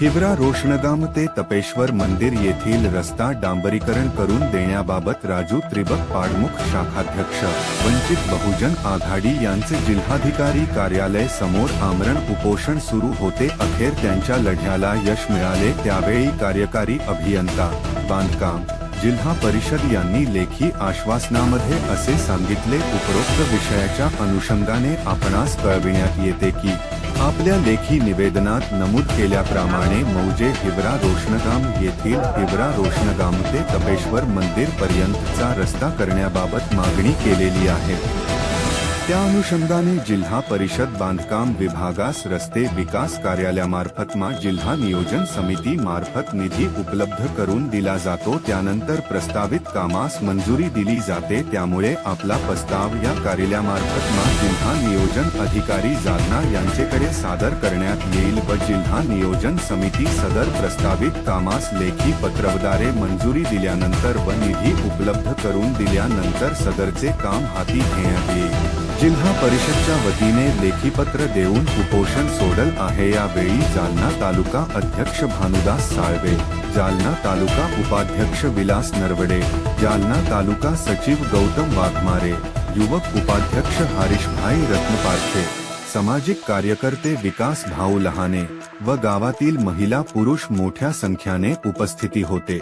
हिवरा रोशनगाम ते तपेश्वर मंदिर येथील रस्ता डांबरीकरण करून देण्याबाबत राजू त्रिबक पाडमुख शाखाध्यक्ष वंचित बहुजन आघाडी यांचे जिल्हाधिकारी कार्यालय समोर आमरण उपोषण सुरू होते. अखेर त्यांच्या लढ्याला यश मिळाले. त्यावेळी कार्यकारी अभियंता बांधकाम जिल्हा परिषद यांनी लेखी आश्वासनामध्ये असे सांगितले. उपरोक्त विषयाच्या अनुषंगाने आपणास कळविण्यात येते की आपल्या लेखी निवेदनात नमूद केल्याप्रमाणे मौजे हिवरा रोशनगाम येथील हिवरा रोशनगाम ते तपेश्वर मंदिर पर्यंतचा रस्ता करण्याबाबत मागणी केलेली आहे. त्या अनुषंगाने जिल्हा परिषद बांधकाम विभागास रस्ते विकास कार्यालयामार्फत मा जिल्हा नियोजन समिती मार्फत निधी उपलब्ध करून दिला जातो. त्यानंतर प्रस्तावित कामास मंजुरी दिली जाते. त्यामुळे आपला प्रस्ताव या कार्यालयामार्फत मा जिल्हा नियोजन अधिकारी जालना यांचेकडे सादर करण्यात येईल व जिल्हा नियोजन समिती सदर प्रस्तावित कामास लेखी पत्रवदारे मंजुरी दिल्यानंतर व निधी उपलब्ध करून दिल्यानंतर सदरचे काम हाती घेण्यात येईल. जिल्हा परिषदच्या वतीने लेखीपत्र देऊन उपोषण सोडल आहे यावेळी जालना तालुका अध्यक्ष भानुदास साळवे जालना तालुका उपाध्यक्ष विलास नरवडे जालना तालुका सचिव गौतम वाघमारे युवक उपाध्यक्ष हरीशभाई रत्नपारखे सामाजिक कार्यकर्ते विकास भाऊ लहाने व गावातील महिला पुरुष मोठ्या संख्येने उपस्थिती होते.